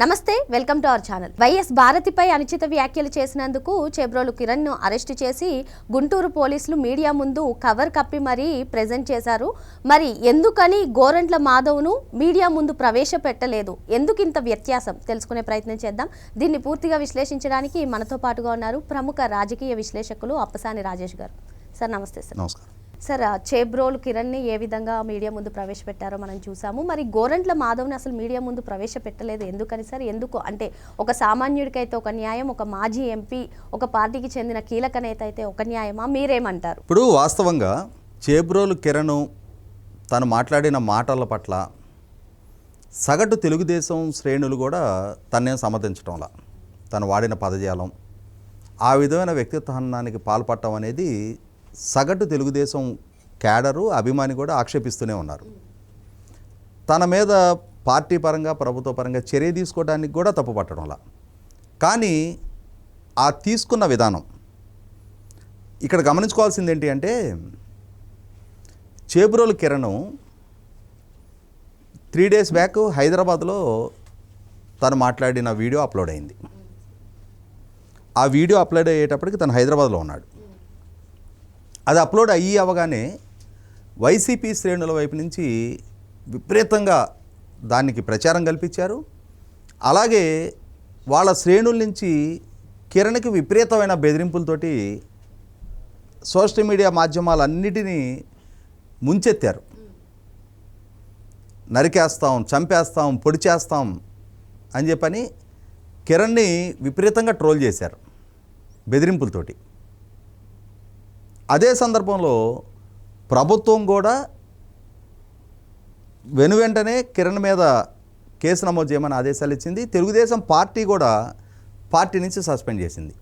నమస్తే welcome to our channel. YS భారతిపై అనుచిత వ్యాఖ్యలు చేసినందుకు చేబ్రోలు కిరణ్ను అరెస్టు చేసి గుంటూరు పోలీసులు మీడియా ముందు కవర్ కప్పి మరీ ప్రెజెంట్ చేశారు. మరి ఎందుకని గోరంట్ల మాధవ్ను మీడియా ముందు ప్రవేశపెట్టలేదు? ఎందుకు ఇంత వ్యత్యాసం? తెలుసుకునే ప్రయత్నం చేద్దాం. దీన్ని పూర్తిగా విశ్లేషించడానికి మనతో పాటుగా ఉన్నారు ప్రముఖ రాజకీయ విశ్లేషకులు అప్పసాని రాజేష్ గారు. సార్ నమస్తే సార్. నమస్కారం. సార్ చేబ్రోలు కిరణ్ని ఏ విధంగా మీడియా ముందు ప్రవేశపెట్టారో మనం చూసాము. మరి గోరంట్ల మాధవ్ని అసలు మీడియా ముందు ప్రవేశపెట్టలేదు. ఎందుకని సార్? ఎందుకు? అంటే ఒక సామాన్యుడికైతే ఒక న్యాయం ఒక మాజీ ఎంపీ ఒక పార్టీకి చెందిన కీలక నేత అయితే ఒక న్యాయమా? మీరేమంటారు? ఇప్పుడు వాస్తవంగా చేబ్రోలు కిరణ్ తను మాట్లాడిన మాటల పట్ల సగటు తెలుగుదేశం శ్రేణులు కూడా తన్నేం సమర్థించడంలా తను వాడిన పదజాలం. ఆ విధమైన వ్యక్తిత్వానికి పాల్పడటం అనేది సగటు తెలుగుదేశం క్యాడరు అభిమాని కూడా ఆక్షేపిస్తూనే ఉన్నారు. తన మీద పార్టీ పరంగా ప్రభుత్వ పరంగా చర్య తీసుకోవడానికి కూడా తప్పు పట్టడంలా కానీ ఆ తీసుకున్న విధానం ఇక్కడ గమనించుకోవాల్సింది ఏంటి అంటే Cheburolu Kiran three days back హైదరాబాద్లో తను మాట్లాడిన వీడియో అప్లోడ్ అయింది. ఆ వీడియో అప్లోడ్ అయ్యేటప్పటికి తను హైదరాబాద్లో ఉన్నాడు. అది అప్లోడ్ అయ్యి అవగానే వైసీపీ శ్రేణుల వైపు నుంచి విపరీతంగా దానికి ప్రచారం కల్పించారు. అలాగే వాళ్ళ శ్రేణుల నుంచి కిరణ్కి విపరీతమైన బెదిరింపులతోటి సోషల్ మీడియా మాధ్యమాలన్నిటినీ ముంచెత్తారు. నరికేస్తాం చంపేస్తాం పొడి చేస్తాం అని చెప్పని కిరణ్ని విపరీతంగా ట్రోల్ చేశారు బెదిరింపులతోటి. అదే సందర్భంలో ప్రభుత్వం కూడా వెను వెంటనే కిరణ్ మీద కేసు నమోదు చేయమని ఆదేశాలు ఇచ్చింది. తెలుగుదేశం పార్టీ కూడా పార్టీ నుంచి సస్పెండ్ చేసింది.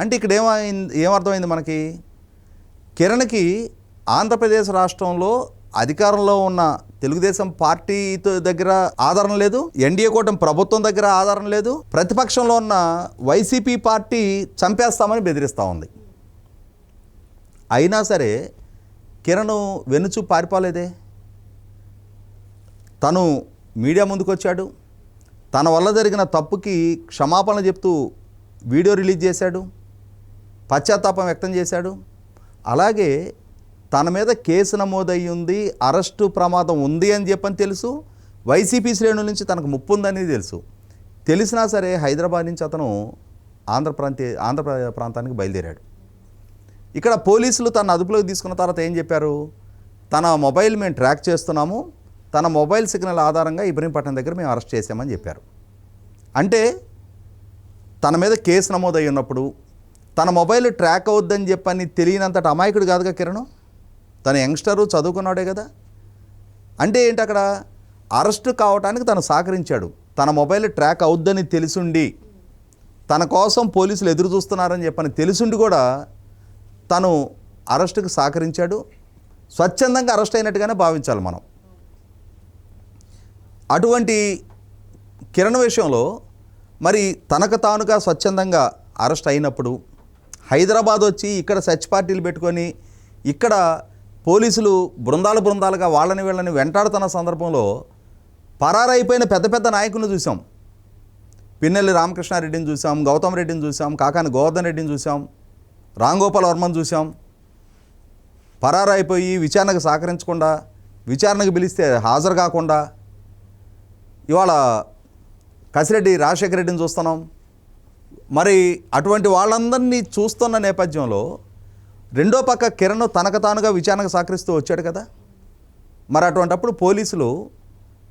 అంటే ఇక్కడ ఏమైంది ఏమర్థమైంది మనకి? కిరణ్కి ఆంధ్రప్రదేశ్ రాష్ట్రంలో అధికారంలో ఉన్న తెలుగుదేశం పార్టీతో దగ్గర ఆధారం లేదు. ఎన్డీఏ కూటమి ప్రభుత్వం దగ్గర ఆధారం లేదు. ప్రతిపక్షంలో ఉన్న వైసీపీ పార్టీ చంపేస్తామని బెదిరిస్తూ ఉంది. అయినా సరే కిరణ్ వెనుచు పారిపోలేదే. తను మీడియా ముందుకు వచ్చాడు తన వల్ల జరిగిన తప్పుకి క్షమాపణ చెప్తూ వీడియో రిలీజ్ చేశాడు. పశ్చాత్తాపం వ్యక్తం చేశాడు. అలాగే తన మీద కేసు నమోదయ్యి ఉంది అరెస్టు ప్రమాదం ఉంది అని చెప్పని తెలుసు. వైసీపీ శ్రేణుల నుంచి తనకు ముప్పు ఉందని తెలుసు. తెలిసినా సరే హైదరాబాద్ నుంచి అతను ఆంధ్ర ప్రాంతీయ ఆంధ్ర ప్రాంతానికి బయలుదేరాడు. ఇక్కడ పోలీసులు తన అదుపులోకి తీసుకున్న తర్వాత ఏం చెప్పారు? తన మొబైల్ మేము ట్రాక్ చేస్తున్నాము. తన మొబైల్ సిగ్నల్ ఆధారంగా ఇబ్రహీంపట్నం దగ్గర మేము అరెస్ట్ చేసామని చెప్పారు. అంటే తన మీద కేసు నమోదై ఉన్నప్పుడు తన మొబైల్ ట్రాక్ అవుద్దని చెప్పని తెలియనంతటి అమాయకుడు కాదుగా కిరణ్? తన యంగ్స్టరు చదువుకున్నాడే కదా? అంటే ఏంటి అక్కడ? అరెస్ట్ కావటానికి తను సహకరించాడు. తన మొబైల్ ట్రాక్ అవుద్దని తెలిసుండి తన కోసం పోలీసులు ఎదురు చూస్తున్నారని చెప్పని తెలిసుండి కూడా తను అరెస్టుకు సహకరించాడు. స్వచ్ఛందంగా అరెస్ట్ అయినట్టుగానే భావించాలి మనం. అటువంటి కిరణ్ విషయంలో మరి తనకు తానుగా స్వచ్ఛందంగా అరెస్ట్ అయినప్పుడు హైదరాబాద్ వచ్చి ఇక్కడ సచ్ పార్టీలు పెట్టుకొని ఇక్కడ పోలీసులు బృందాలు బృందాలుగా వాళ్ళని వీళ్ళని వెంటాడుతున్న సందర్భంలో పరారైపోయిన పెద్ద పెద్ద నాయకులను చూసాం. పిన్నెల్లి రామకృష్ణారెడ్డిని చూసాం గౌతమ్ రెడ్డిని చూసాం కాకాని గోవర్ధన్ రెడ్డిని చూసాం. రాంగోపాల్ వర్మను చూసాం పరారైపోయి విచారణకు సహకరించకుండా విచారణకు పిలిస్తే హాజరు కాకుండా ఇవాళ కసిరెడ్డి రాజశేఖర రెడ్డిని చూస్తున్నాం. మరి అటువంటి వాళ్ళందరినీ చూస్తున్న నేపథ్యంలో రెండో పక్క కిరణ్ తనకు తానుగా విచారణకు సహకరిస్తూ వచ్చాడు కదా. మరి అటువంటప్పుడు పోలీసులు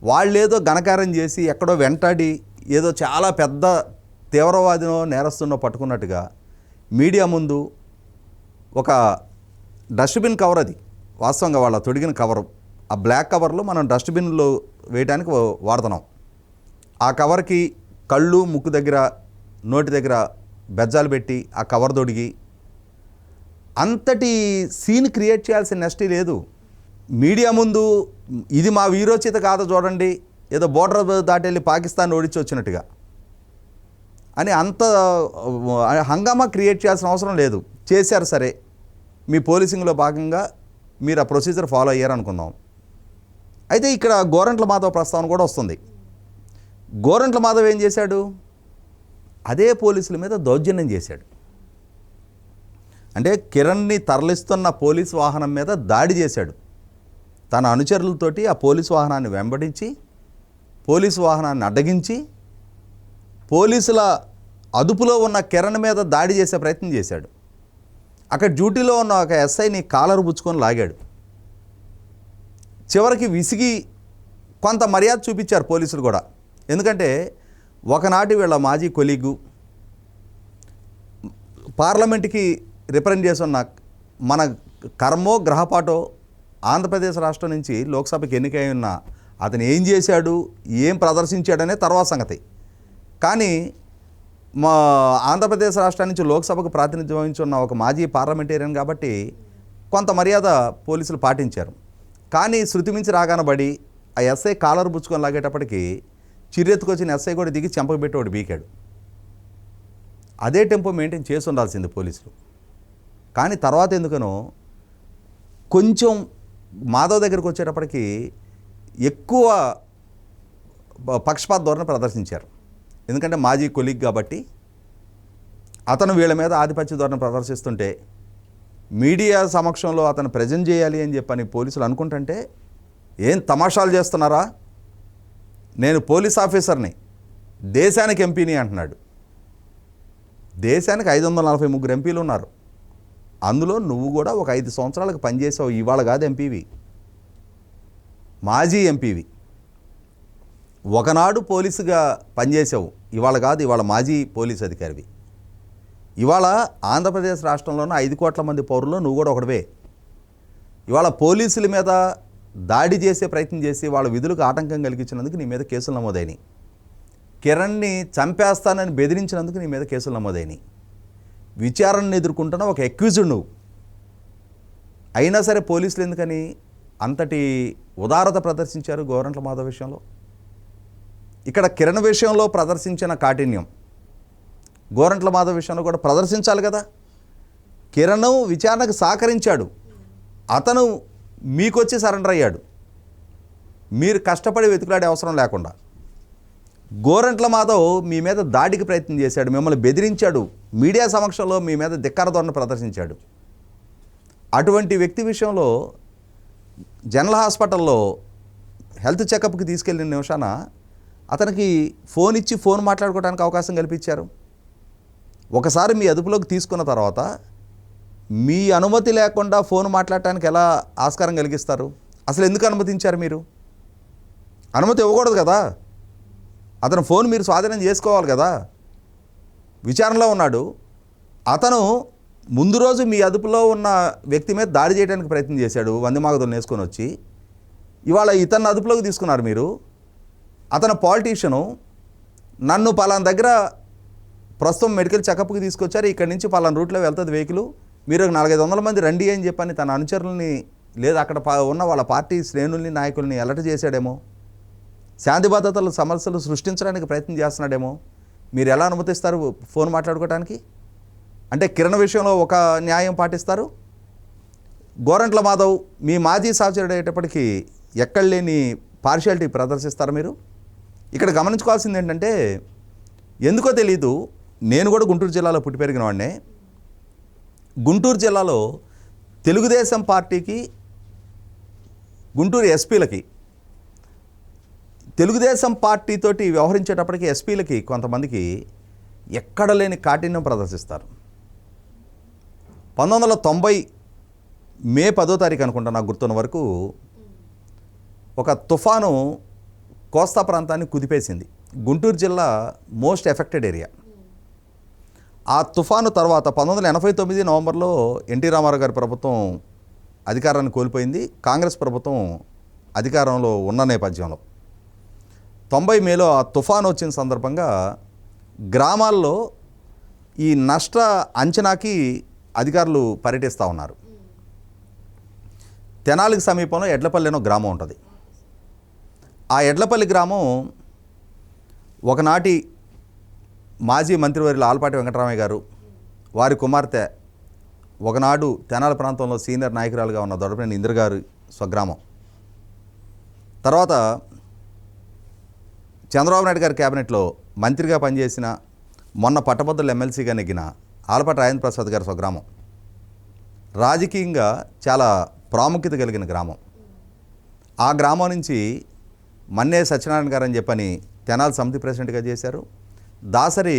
వాళ్ళేదో ఘనకారం చేసి ఎక్కడో వెంటాడి ఏదో చాలా పెద్ద తీవ్రవాదినో నేరస్తున్నో పట్టుకున్నట్టుగా మీడియా ముందు ఒక డస్ట్బిన్ కవర్ అది. వాస్తవంగా వాళ్ళ తొడిగిన కవర్. ఆ బ్లాక్ కవర్లో మనం డస్ట్బిన్లో వేయడానికి వాడుతున్నాం. ఆ కవర్కి కళ్ళు ముక్కు దగ్గర నోటి దగ్గర బెజ్జాలు పెట్టి ఆ కవర్ తొడిగి అంతటి సీన్ క్రియేట్ చేయాల్సిన నెస్టీ లేదు. మీడియా ముందు ఇది మా వీరోచిత కాదు చూడండి. ఏదో బోర్డర్ దాటెళ్ళి పాకిస్తాన్ ఓడించి వచ్చినట్టుగా. అని అంత హంగామా క్రియేట్ చేయాల్సిన అవసరం లేదు. చేశారు సరే. మీ పోలీసింగ్లో భాగంగా మీరు ఆ ప్రొసీజర్ ఫాలో అయ్యారు అనుకుందాం. అయితే ఇక్కడ గోరంట్ల మాధవ ప్రస్తావన కూడా వస్తుంది. గోరంట్ల మాధవ్ ఏం చేశాడు? అదే పోలీసుల మీద దౌర్జన్యం చేశాడు. అంటే కిరణ్ని తరలిస్తున్న పోలీస్ వాహనం మీద దాడి చేశాడు. తన అనుచరులతోటి ఆ పోలీస్ వాహనాన్ని వెంబడించి పోలీసు వాహనాన్ని అడ్డగించి పోలీసుల అదుపులో ఉన్న కిరణ్ మీద దాడి చేసే ప్రయత్నం చేశాడు. అక్కడ డ్యూటీలో ఉన్న ఒక ఎస్ఐని కాలరు పుచ్చుకొని లాగాడు. చివరికి విసిగి కొంత మర్యాద చూపించారు పోలీసులు కూడా. ఎందుకంటే ఒకనాటి వీళ్ళ మాజీ కొలీగు పార్లమెంట్కి రిప్రజెంట్ చేస్తున్న మన కర్మో గ్రహపాటో ఆంధ్రప్రదేశ్ రాష్ట్రం నుంచి లోక్సభకి ఎన్నికై ఉన్న అతను ఏం చేశాడు ఏం ప్రదర్శించాడనే తర్వాత సంగతి. కానీ మా ఆంధ్రప్రదేశ్ రాష్ట్రం నుంచి లోక్సభకు ప్రాతినిధ్యం వహించున్న ఒక మాజీ పార్లమెంటేరియన్ కాబట్టి కొంత మర్యాద పోలీసులు పాటించారు. కానీ శృతి మించి రాగానబడి ఆ ఎస్ఐ కాలర్ పుచ్చుకొని లాగేటప్పటికి చిరెత్తుకొచ్చిన ఎస్ఐ కూడా దిగి చెంపకు ఒకటి బీకాడు. అదే టెంపో మెయింటైన్ చేసి ఉండాల్సింది పోలీసులు. కానీ తర్వాత ఎందుకనో కొంచెం మాధవ్ దగ్గరికి వచ్చేటప్పటికి ఎక్కువ పక్షపాత ధోరణి ప్రదర్శించారు. ఎందుకంటే మాజీ కొలీగ్ కాబట్టి అతను వీళ్ళ మీద ఆధిపత్య ధోరణి ప్రదర్శిస్తుంటే మీడియా సమక్షంలో అతను ప్రజెంట్ చేయాలి అని చెప్పని పోలీసులు అనుకుంటుంటే ఏం తమాషాలు చేస్తున్నారా? నేను పోలీస్ ఆఫీసర్ని దేశానికి ఎంపీని అంటున్నాడు. దేశానికి ఐదు వందల నలభై ముగ్గురు ఎంపీలు ఉన్నారు. అందులో నువ్వు కూడా ఒక ఐదు సంవత్సరాలకు పనిచేసావు ఇవాళ కాదు ఎంపీవి. మాజీ ఎంపీవి. ఒకనాడు పోలీసుగా పనిచేసావు. ఇవాళ కాదు ఇవాళ మాజీ పోలీస్ అధికారివి. ఇవాళ ఆంధ్రప్రదేశ్ రాష్ట్రంలోని ఐదు కోట్ల మంది పౌరులు నువ్వు కూడా ఒకటివే ఇవాళ పోలీసుల మీద దాడి చేసే ప్రయత్నం చేసి వాళ్ళ విధులకు ఆటంకం కలిగించినందుకు నీ మీద కేసులు నమోదైనవి కిరణ్ని చంపేస్తానని బెదిరించినందుకు నీ మీద కేసులు నమోదైనవి విచారణను ఎదుర్కొంటున్న ఒక ఎక్యూజ్డ్ నువ్వు. అయినా సరే పోలీసులు ఎందుకని అంతటి ఉదారత ప్రదర్శించారు గోరంట్ల మాధవ్ విషయంలో? ఇక్కడ కిరణ్ విషయంలో ప్రదర్శించిన కాఠిన్యం. గోరంట్ల మాధవ్ విషయంలో కూడా ప్రదర్శించాలి కదా. కిరణ్ విచారణకు సహకరించాడు. అతను మీకొచ్చి సరెండర్ అయ్యాడు. మీరు కష్టపడి వెతుకులాడే అవసరం లేకుండా. గోరంట్ల మాధవ్ మీ మీద దాడికి ప్రయత్నం చేశాడు. మిమ్మల్ని బెదిరించాడు. మీడియా సమక్షంలో మీ మీద ధిక్కార ప్రదర్శించాడు. అటువంటి వ్యక్తి విషయంలో జనరల్ హాస్పిటల్లో హెల్త్ చెకప్కి తీసుకెళ్ళిన నిమిషాన అతనికి ఫోన్ ఇచ్చి ఫోన్ మాట్లాడుకోవడానికి అవకాశం కల్పించారు. ఒకసారి మీ అదుపులోకి తీసుకున్న తర్వాత మీ అనుమతి లేకుండా ఫోన్ మాట్లాడటానికి ఎలా ఆస్కారం కలిగిస్తారు? అసలు ఎందుకు అనుమతించారు మీరు? అనుమతి ఇవ్వకూడదు కదా. అతను ఫోన్ మీరు స్వాధీనం చేసుకోవాలి కదా. విచారణలో ఉన్నాడు. అతను ముందు రోజు మీ అదుపులో ఉన్న వ్యక్తి మీద దాడి చేయడానికి ప్రయత్నం చేశాడు. వందిమాగదులు వేసుకొని వచ్చి. ఇవాళ ఇతన్ని అదుపులోకి తీసుకున్నారు మీరు. అతను పాలిటీషియను. నన్ను పలానా దగ్గర ప్రస్తుతం మెడికల్ చెకప్కి తీసుకొచ్చారు. ఇక్కడి నుంచి పలానా రూట్లో వెళ్తుంది వెహికల్. మీరు ఒక నాలుగైదు వందల మంది రండి అని చెప్పని తన అనుచరుల్ని లేదా అక్కడ ఉన్న వాళ్ళ పార్టీ శ్రేణుల్ని నాయకుల్ని అలర్ట్ చేశాడేమో. శాంతి భద్రతల సమస్యలు సృష్టించడానికి ప్రయత్నం చేస్తున్నాడేమో. మీరు ఎలా అనుమతిస్తారు ఫోన్ మాట్లాడుకోవడానికి అంటే కిరణ్ విషయంలో ఒక న్యాయం పాటిస్తారు? గోరంట్ల మాధవ్ మీ మాజీ సహచరుడు అయ్యేటప్పటికీ ఎక్కడ లేని పార్షియాలిటీ ప్రదర్శిస్తారు మీరు? ఇక్కడ గమనించుకోవాల్సింది ఏంటంటే ఎందుకో తెలీదు నేను కూడా గుంటూరు జిల్లాలో పుట్టి పెరిగిన వాడినే. గుంటూరు జిల్లాలో తెలుగుదేశం పార్టీకి గుంటూరు ఎస్పీలకి తెలుగుదేశం పార్టీతోటి వ్యవహరించేటప్పటికి ఎస్పీలకి కొంతమందికి ఎక్కడ లేని కాఠిన్యం ప్రదర్శిస్తారు. పంతొమ్మిది వందల తొంభై మే పదో తారీఖు అనుకుంటా నాకు గుర్తున్న వరకు ఒక తుఫాను కోస్తా ప్రాంతాన్ని కుదిపేసింది. గుంటూరు జిల్లా మోస్ట్ ఎఫెక్టెడ్ ఏరియా. ఆ తుఫాను తర్వాత పంతొమ్మిది వందల ఎనభై తొమ్మిది నవంబర్లో ఎన్టీ రామారావు గారి ప్రభుత్వం అధికారాన్ని కోల్పోయింది. కాంగ్రెస్ ప్రభుత్వం అధికారంలో ఉన్న నేపథ్యంలో. తొంభై మేలో ఆ తుఫాను వచ్చిన సందర్భంగా గ్రామాల్లో ఈ నష్ట అంచనాకి అధికారులు పర్యటిస్తూ ఉన్నారు. తెనాలికి సమీపంలో ఎడ్లపల్లి గ్రామం ఉంటుంది. ఆ ఎడ్లపల్లి గ్రామం ఒకనాటి మాజీ మంత్రివర్యులు ఆలపాటి వెంకటరామయ్య గారు వారి కుమార్తె ఒకనాడు తెనాల ప్రాంతంలో సీనియర్ నాయకురాలుగా ఉన్న దొడపనేని ఇందిర స్వగ్రామం. తర్వాత చంద్రబాబు నాయుడు గారి క్యాబినెట్లో మంత్రిగా పనిచేసిన మొన్న పట్టభద్రులు ఎమ్మెల్సీగా నెగ్గిన ఆలపాటి రాజేంద్ర ప్రసాద్ గారి స్వగ్రామం. రాజకీయంగా చాలా ప్రాముఖ్యత కలిగిన గ్రామం. ఆ గ్రామం నుంచి మన్నే సత్యనారాయణ గారు అని చెప్పని తెనాలి సమితి ప్రెసిడెంట్గా చేశారు. దాసరి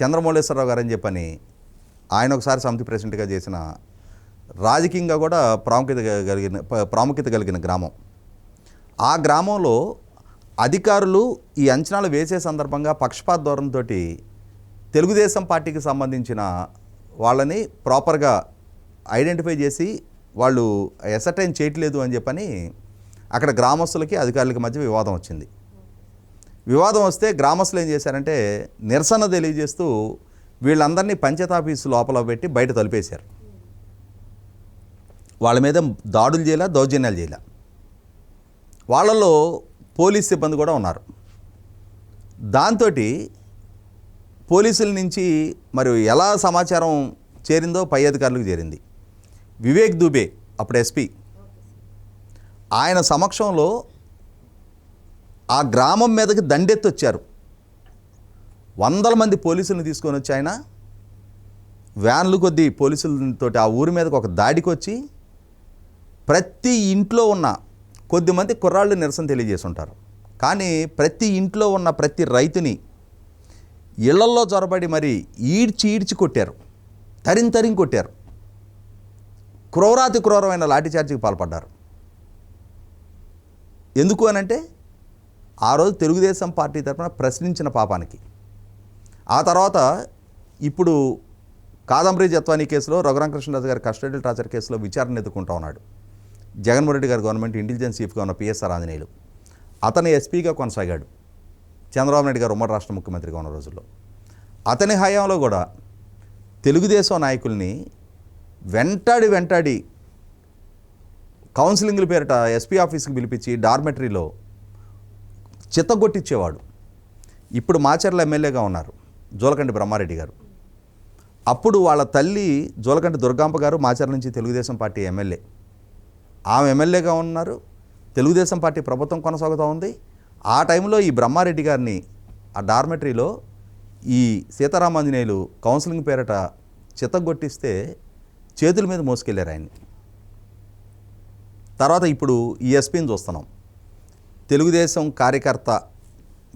చంద్రమౌళేశ్వరరావు గారు అని చెప్పని ఆయన ఒకసారి సమితి ప్రెసిడెంట్గా చేసిన రాజకీయంగా కూడా ప్రాముఖ్యత కలిగిన ప్రాముఖ్యత కలిగిన గ్రామం. ఆ గ్రామంలో అధికారులు ఈ అంచనాలు వేసే సందర్భంగా పక్షపాత ధోరణితో తెలుగుదేశం పార్టీకి సంబంధించిన వాళ్ళని ప్రాపర్గా ఐడెంటిఫై చేసి వాళ్ళు ఎసర్టైన్ చేయట్లేదు అని చెప్పని అక్కడ గ్రామస్తులకి అధికారులకి మధ్య వివాదం వచ్చింది. వివాదం వస్తే గ్రామస్తులు ఏం చేశారంటే నిరసన తెలియజేస్తూ వీళ్ళందరినీ పంచాయత్ ఆఫీసు లోపల పెట్టి బయట తలిపేశారు. వాళ్ళ మీద దాడులు చేయాల దౌర్జన్యాలు చేయాల. వాళ్ళలో పోలీస్ సిబ్బంది కూడా ఉన్నారు. దాంతో పోలీసుల నుంచి మరి ఎలా సమాచారం చేరిందో పై అధికారులకు చేరింది. వివేక్ దుబే అప్పుడు ఎస్పీ ఆయన సమక్షంలో ఆ గ్రామం మీదకి దండెత్తి వచ్చారు వందల మంది పోలీసులను తీసుకొని వచ్చి ఆయన వ్యాన్లు కొద్దీ పోలీసులతో ఆ ఊరి మీదకి ఒక దాడికి వచ్చి ప్రతి ఇంట్లో ఉన్న కొద్దిమంది కుర్రాళ్ళు నిరసన తెలియజేసి ఉంటారు కానీ ప్రతి ఇంట్లో ఉన్న ప్రతి రైతుని ఇళ్ళల్లో చొరబడి మరి ఈడ్చి ఈడ్చి కొట్టారు. తరిం తరిం కొట్టారు. క్రూరాతి క్రూరమైన లాఠీచార్జికి పాల్పడ్డారు. ఎందుకు అనంటే ఆ రోజు తెలుగుదేశం పార్టీ తరఫున ప్రశ్నించిన పాపానికి. ఆ తర్వాత ఇప్పుడు కాదంబరి జత్వానీ కేసులో రఘురామకృష్ణరాజు గారి కస్టడీ టార్చర్ కేసులో విచారణ ఎదుర్కొంటా ఉన్నాడు. జగన్మోహన్ రెడ్డి గారి గవర్నమెంట్ ఇంటెలిజెన్స్ చీఫ్గా ఉన్న పిఎస్ఆర్ ఆంజనేయులు. అతను ఎస్పీగా కొనసాగాడు. చంద్రబాబు నాయుడు గారు ఉమ్మడి రాష్ట్ర ముఖ్యమంత్రిగా ఉన్న రోజుల్లో. అతని హయాంలో కూడా తెలుగుదేశం నాయకుల్ని వెంటాడి వెంటాడి కౌన్సిలింగ్ల పేరిట ఎస్పీ ఆఫీస్కి పిలిపించి డార్మెటరీలో చిత్తగొట్టించేవాడు ఇప్పుడు మాచర్ల ఎమ్మెల్యేగా ఉన్నారు జోలకంటి బ్రహ్మారెడ్డి గారు. అప్పుడు వాళ్ళ తల్లి జోలకంటి దుర్గాంప గారు మాచర్ల నుంచి తెలుగుదేశం పార్టీ ఎమ్మెల్యే. ఆమె ఎమ్మెల్యేగా ఉన్నారు తెలుగుదేశం పార్టీ ప్రభుత్వం కొనసాగుతూ ఉంది. ఆ టైంలో ఈ బ్రహ్మారెడ్డి గారిని ఆ డార్మెటరీలో ఈ సీతారామాంజనేయులు కౌన్సిలింగ్ పేరట చిత్తగొట్టిస్తే చేతుల మీద మోసుకెళ్ళారు ఆయన్ని. తర్వాత ఇప్పుడు ఈ ఎస్పీని చూస్తున్నాం. తెలుగుదేశం కార్యకర్త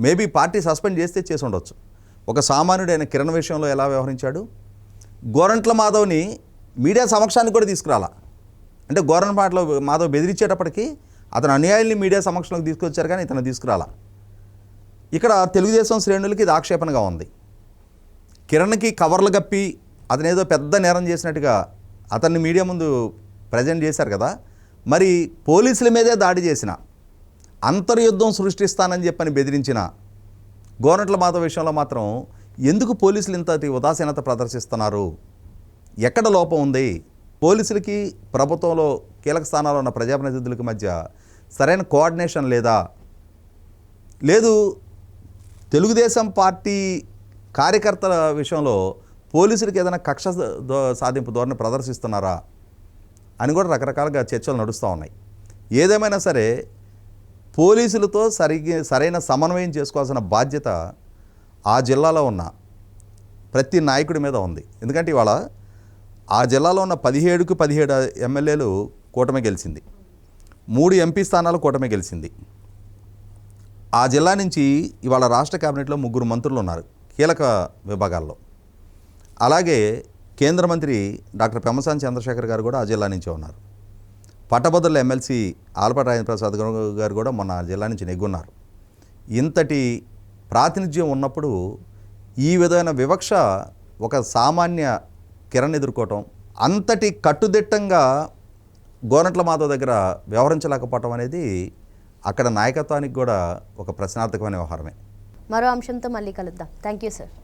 మేబీ పార్టీ సస్పెండ్ చేస్తే చేసి ఉండొచ్చు. ఒక సామాన్యుడైన కిరణ్ విషయంలో ఎలా వ్యవహరించాడు? గోరంట్ల మాధవ్ని మీడియా సమక్షానికి కూడా తీసుకురాలా? అంటే గోరంట్ల మాధవ్ బెదిరించేటప్పటికీ అతను అన్యాయాల్ని మీడియా సమక్షంలోకి తీసుకొచ్చారు కానీ ఇతను తీసుకురాలా? ఇక్కడ తెలుగుదేశం శ్రేణులకి ఇది ఆక్షేపణగా ఉంది. కిరణ్కి కవర్లు కప్పి అతను ఏదో పెద్ద నేరం చేసినట్టుగా అతన్ని మీడియా ముందు ప్రజెంట్ చేశారు కదా. మరి పోలీసుల మీదే దాడి చేసిన అంతర్యుద్ధం సృష్టిస్తానని చెప్పని బెదిరించిన గోనట్ల మాధవ విషయంలో మాత్రం ఎందుకు పోలీసులు ఇంత ఉదాసీనత ప్రదర్శిస్తున్నారు? ఎక్కడ లోపం ఉంది? పోలీసులకి ప్రభుత్వంలో కీలక స్థానాల్లో ఉన్న ప్రజాప్రతినిధులకి మధ్య సరైన కోఆర్డినేషన్ లేదా? లేదు తెలుగుదేశం పార్టీ కార్యకర్తల విషయంలో పోలీసులకి ఏదైనా కక్ష దో- సాధింపు ధోరణి ప్రదర్శిస్తున్నారా? అని కూడా రకరకాలుగా చర్చలు నడుస్తూ ఉన్నాయి. ఏదేమైనా సరే పోలీసులతో సరిగి సరైన సమన్వయం చేసుకోవాల్సిన బాధ్యత ఆ జిల్లాలో ఉన్న ప్రతి నాయకుడి మీద ఉంది. ఎందుకంటే ఇవాళ ఆ జిల్లాలో ఉన్న పదిహేడుకు పదిహేడు ఎమ్మెల్యేలు కూటమి గెలిచింది. మూడు ఎంపీ స్థానాలు కూటమి గెలిచింది. ఆ జిల్లా నుంచి ఇవాళ రాష్ట్ర కేబినెట్లో ముగ్గురు మంత్రులు ఉన్నారు కీలక విభాగాల్లో. అలాగే కేంద్ర మంత్రి డాక్టర్ పెమ్మసాని చంద్రశేఖర్ గారు కూడా ఆ జిల్లా నుంచే ఉన్నారు. పట్టభద్రుల ఎమ్మెల్సీ ఆలపాటి రాజేంద్ర ప్రసాద్ గారు- కూడా మొన్న ఆ జిల్లా నుంచి నెగ్గున్నారు. ఇంతటి ప్రాతినిధ్యం ఉన్నప్పుడు ఈ విధమైన వివక్ష ఒక సామాన్య కిరణ్ ఎదుర్కోవటం అంతటి కట్టుదిట్టంగా గోనట్ల మాధవ్ దగ్గర వ్యవహరించలేకపోవటం అనేది అక్కడ నాయకత్వానికి కూడా ఒక ప్రశ్నార్థకమైన వ్యవహారమే. మరో అంశంతో మళ్ళీ కలుద్దాం. Thank you sir.